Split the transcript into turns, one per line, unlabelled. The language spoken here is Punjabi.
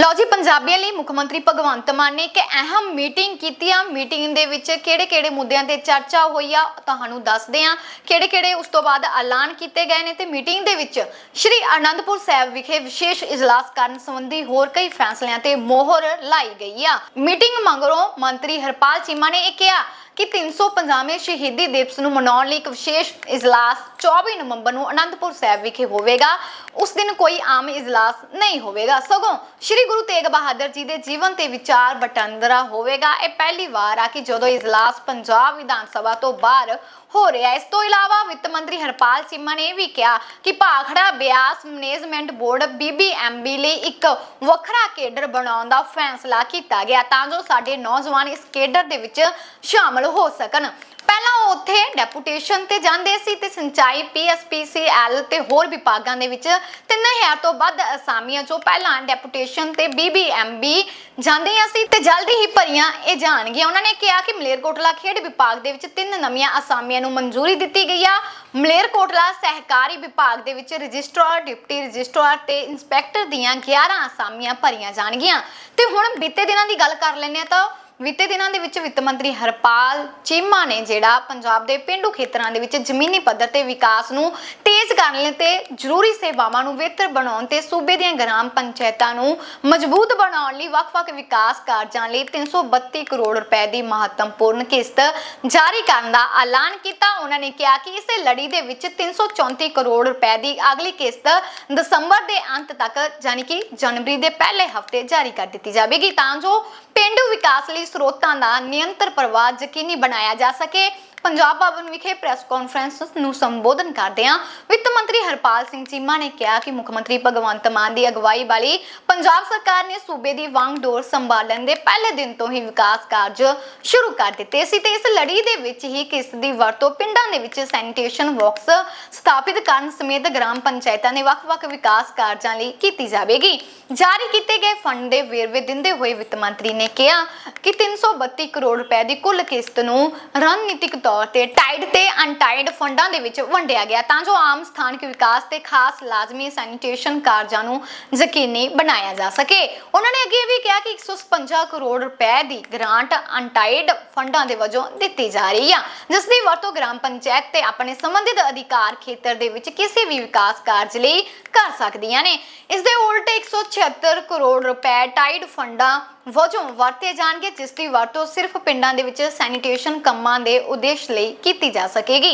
ਲਓ ਜੀ, ਪੰਜਾਬੀਆਂ ਲਈ ਮੁੱਖ ਮੰਤਰੀ ਭਗਵੰਤ ਮਾਨ ਨੇ ਇੱਕ ਅਹਿਮ ਮੀਟਿੰਗ ਕੀਤੀ ਆ। ਮੀਟਿੰਗ ਦੇ ਵਿੱਚ ਕਿਹੜੇ-ਕਿਹੜੇ ਮੁੱਦਿਆਂ ਤੇ ਚਰਚਾ ਹੋਈ ਆ ਤੁਹਾਨੂੰ ਦੱਸਦੇ ਆ। ਕਿਹੜੇ-ਕਿਹੜੇ ਉਸ ਤੋਂ ਬਾਅਦ ਐਲਾਨ ਕੀਤੇ ਗਏ ਨੇ ਤੇ ਮੀਟਿੰਗ ਦੇ ਵਿੱਚ ਸ਼੍ਰੀ ਅਨੰਦਪੁਰ ਸਾਹਿਬ ਵਿਖੇ ਵਿਸ਼ੇਸ਼ ਇਜਲਾਸ ਕਰਨ ਸੰਬੰਧੀ ਹੋਰ ਕਈ ਫੈਸਲਿਆਂ ਤੇ ਮੋਹਰ ਲਾਈ ਗਈ ਆ। ਮੀਟਿੰਗ ਮਗਰੋਂ ਮੰਤਰੀ ਹਰਪਾਲ ਚੀਮਾ ਨੇ ਇਹ ਕਿਹਾ ਕਿ 350ਵੇਂ ਸ਼ਹੀਦੀ ਦਿਵਸ ਨੂੰ ਮਨਾਉਣ ਲਈ ਇੱਕ ਵਿਸ਼ੇਸ਼ ਇਜਲਾਸ 24 ਨਵੰਬਰ ਨੂੰ ਅਨੰਦਪੁਰ ਸਾਹਿਬ ਵਿਖੇ ਹੋਵੇਗਾ। ਉਸ ਦਿਨ ਕੋਈ ਆਮ ਇਜਲਾਸ ਨਹੀਂ ਹੋਵੇਗਾ। ਸਗੋਂ ਸ੍ਰੀ ਗੁਰੂ ਤੇਗ ਬਹਾਦਰ ਜੀ ਦੇ ਜੀਵਨ ਤੇ ਵਿਚਾਰ ਵਟਾਂਦਰਾ ਹੋਵੇਗਾ। ਇਹ ਪਹਿਲੀ ਵਾਰ ਆ ਕਿ ਜਦੋਂ ਇਜਲਾਸ ਪੰਜਾਬ ਵਿਧਾਨ ਸਭਾ ਤੋਂ ਬਾਹਰ ਹੋ ਰਿਹਾ। ਇਸ ਤੋਂ ਇਲਾਵਾ ਵਿੱਤ ਮੰਤਰੀ ਹਰਪਾਲ ਚੀਮਾ ਨੇ ਇਹ ਵੀ ਕਿਹਾ ਕਿ Bhakra Beas management board BBMB ਲਈ ਇੱਕ ਵੱਖਰਾ ਕੇਡਰ ਬਣਾਉਣ ਦਾ ਫੈਸਲਾ ਕੀਤਾ ਗਿਆ ਤਾਂ ਜੋ ਸਾਡੇ ਨੌਜਵਾਨ ਇਸ ਕੇਡਰ ਦੇ ਵਿੱਚ ਸ਼ਾਮਲ ਹੋ ਸਕਣ। ਪਹਿਲਾਂ ਉਹ ਉੱਥੇ ਡੈਪੂਟੇਸ਼ਨ ਤੇ ਜਾਂਦੇ ਸੀ ਤੇ ਸਿੰਚਾਈ ਪੀਐਸਪੀਸੀਐਲ ਤੇ ਹੋਰ ਵਿਭਾਗਾਂ ਦੇ ਵਿੱਚ। 3000 ਤੋਂ ਵੱਧ ਅਸਾਮੀਆਂ ਜੋ ਪਹਿਲਾਂ ਡੈਪੂਟੇਸ਼ਨ ਤੇ ਬੀਬੀਐਮਬੀ ਜਾਂਦੀਆਂ ਸੀ ਤੇ ਜਲਦੀ ਹੀ ਭਰੀਆਂ ਇਹ ਜਾਣਗੀਆਂ। ਉਹਨਾਂ ਨੇ ਕਿਹਾ ਕਿ ਮਲੇਰਕੋਟਲਾ ਖੇਡ ਵਿਭਾਗ ਦੇ ਵਿੱਚ ਤਿੰਨ ਨਵੀਆਂ ਅਸਾਮੀਆਂ ਨੂੰ ਮਨਜ਼ੂਰੀ ਦਿੱਤੀ ਗਈ ਆ। ਮਲੇਰਕੋਟਲਾ ਸਹਿਕਾਰੀ ਵਿਭਾਗ ਦੇ ਵਿੱਚ ਰਜਿਸਟਰਾਰ, ਡਿਪਟੀ ਰਜਿਸਟਰਾਰ ਤੇ ਇੰਸਪੈਕਟਰ ਦੀਆਂ 11 ਅਸਾਮੀਆਂ ਭਰੀਆਂ ਜਾਣਗੀਆਂ। ਤੇ ਹੁਣ ਬੀਤੇ ਦਿਨਾਂ ਦੀ ਗੱਲ ਕਰ ਲੈਂਦੇ ਆ ਤਾਂ ਬੀਤੇ ਦਿਨਾਂ ਦੇ ਵਿੱਚ ਵਿੱਤ ਮੰਤਰੀ ਹਰਪਾਲ ਚੀਮਾ ਨੇ ਜਿਹੜਾ ਪੰਜਾਬ ਦੇ ਪਿੰਡੂ ਖੇਤਰਾਂ ਦੇ ਵਿੱਚ ਜ਼ਮੀਨੀ ਪੱਧਰ ਤੇ ਵਿਕਾਸ ਨੂੰ ਤੇਜ਼ ਕਰਨ ਲਈ ਤੇ ਜ਼ਰੂਰੀ ਸੇਵਾਵਾਂ ਨੂੰ ਬਿਹਤਰ ਬਣਾਉਣ ਤੇ ਸੂਬੇ ਦੀਆਂ ਗ੍ਰਾਮ ਪੰਚਾਇਤਾਂ ਨੂੰ ਮਜ਼ਬੂਤ ਬਣਾਉਣ ਲਈ ਵੱਖ-ਵੱਖ ਵਿਕਾਸ ਕਾਰਜਾਂ ਲਈ 332 ਕਰੋੜ ਰੁਪਏ ਦੀ ਮਹੱਤਵਪੂਰਨ ਕਿਸ਼ਤ ਜਾਰੀ ਕਰਨ ਦਾ ਐਲਾਨ ਕੀਤਾ। ਉਹਨਾਂ ਨੇ ਕਿਹਾ ਕਿ ਇਸੇ ਲੜੀ ਦੇ ਵਿੱਚ 334 ਕਰੋੜ ਰੁਪਏ ਦੀ ਅਗਲੀ ਕਿਸ਼ਤ ਦਸੰਬਰ ਦੇ ਅੰਤ ਤੱਕ, ਯਾਨੀ ਕਿ ਜਨਵਰੀ ਦੇ ਪਹਿਲੇ ਹਫ਼ਤੇ, ਜਾਰੀ ਕਰ ਦਿੱਤੀ ਜਾਵੇਗੀ। ਤਾਂ ਜੋ ਪਿੰਡੂ ਵਿਕਾਸ ਲਈ ਸਰੋਤਾਂ ਦਾ ਨਿਯੰਤਰ ਪ੍ਰਵਾਹ ਯਕੀਨੀ ਬਣਾਇਆ ਜਾ ਸਕੇ। ਪੰਜਾਬ ਭਵਨ ਵਿਖੇ ਪ੍ਰੈਸ ਕਾਨਫਰੰਸ ਨੂੰ ਸੰਬੋਧਨ ਕਰਦਿਆਂ ਵਿੱਤ ਮੰਤਰੀ ਹਰਪਾਲ ਸਿੰਘ ਚੀਮਾ ਨੇ ਕਿਹਾ ਕਿ ਮੁੱਖ ਮੰਤਰੀ ਭਗਵੰਤ ਮਾਨ ਦੀ ਅਗਵਾਈ ਵਾਲੀ ਪੰਜਾਬ ਸਰਕਾਰ ਨੇ ਸੂਬੇ ਦੀ ਵਾਂਗਡੋਰ ਸੰਭਾਲਣ ਦੇ ਪਹਿਲੇ ਦਿਨ ਤੋਂ ਹੀ ਵਿਕਾਸ ਕਾਰਜ ਸ਼ੁਰੂ ਕਰ ਦਿੱਤੇ ਸੀ ਤੇ ਇਸ ਲੜੀ ਦੇ ਵਿੱਚ ਹੀ ਕਿਸ ਦੀ ਵਰਤੋਂ ਪਿੰਡਾਂ ਦੇ ਵਿੱਚ ਸੈਨੀਟੇਸ਼ਨ ਬਾਕਸ ਸਥਾਪਿਤ ਕਰਨ ਸਮੇਤ ਗ੍ਰਾਮ ਪੰਚਾਇਤਾਂ ਦੇ ਵੱਖ-ਵੱਖ ਵਿਕਾਸ ਕਾਰਜਾਂ ਲਈ ਕੀਤੀ ਜਾਵੇਗੀ। ਜਾਰੀ ਕੀਤੇ ਗਏ ਫੰਡ ਦੇ ਵੇਰਵੇ ਦਿੰਦੇ ਹੋਏ ਵਿੱਤ ਮੰਤਰੀ ਨੇ ਕਿਹਾ ਕਿ 332 ਕਰੋੜ ਰੁਪਏ ਦੀ ਕੁੱਲ ਕਿਸ਼ਤ ਨੂੰ ਰਣਨੀਤਿਕ ਤੌਰ ਤੇ ਟਾਈਡ ਤੇ ਅਨਟਾਈਡ ਫੰਡਾਂ ਦੇ ਵਿੱਚ ਵੰਡਿਆ ਗਿਆ। ਤਾਂ ਜੋ ਆਮ ਸਥਾਨਕ ਵਿਕਾਸ ਤੇ ਖਾਸ ਲਾਜ਼ਮੀ ਸੈਨੀਟੇਸ਼ਨ ਕਾਰਜਾਂ ਨੂੰ ਯਕੀਨੀ ਬਣਾਇਆ ਜਾ ਸਕੇ। ਉਹਨਾਂ ਨੇ ਅੱਗੇ ਵੀ ਕਿਹਾ ਕਿ 156 ਕਰੋੜ ਰੁਪਏ ਦੀ ਗ੍ਰਾਂਟ ਅਨਟਾਈਡ ਫੰਡਾਂ ਦੇ ਵਜੋਂ ਦਿੱਤੀ ਜਾ ਰਹੀ ਆ। ਜਿਸ ਦੀ ਵਰਤੋਂ ਗ੍ਰਾਮ ਪੰਚਾਇਤ ਤੇ ਆਪਣੇ ਸੰਬੰਧਿਤ ਅਧਿਕਾਰ ਖੇਤਰ ਦੇ ਵਿੱਚ ਕਿਸੇ ਵੀ ਵਿਕਾਸ ਕਾਰਜ ਲਈ ਕਰ ਸਕਦੀਆਂ ਨੇ। ਇਸ ਦੇ ਉਲਟ 176 ਕਰੋੜ ਰੁਪਏ ਟਾਈਡ ਫੰਡਾਂ ਵਜੋਂ ਵਰਤੇ ਜਾਣਗੇ, ਜਿਸ ਦੀ ਵਰਤੋਂ ਸਿਰਫ ਪਿੰਡਾਂ ਦੇ ਵਿੱਚ ਸੈਨੀਟੇਸ਼ਨ ਕੰਮਾਂ ਦੇ ਉਦੇਸ਼ ਲਈ ਕੀਤੀ ਜਾ ਸਕੇਗੀ।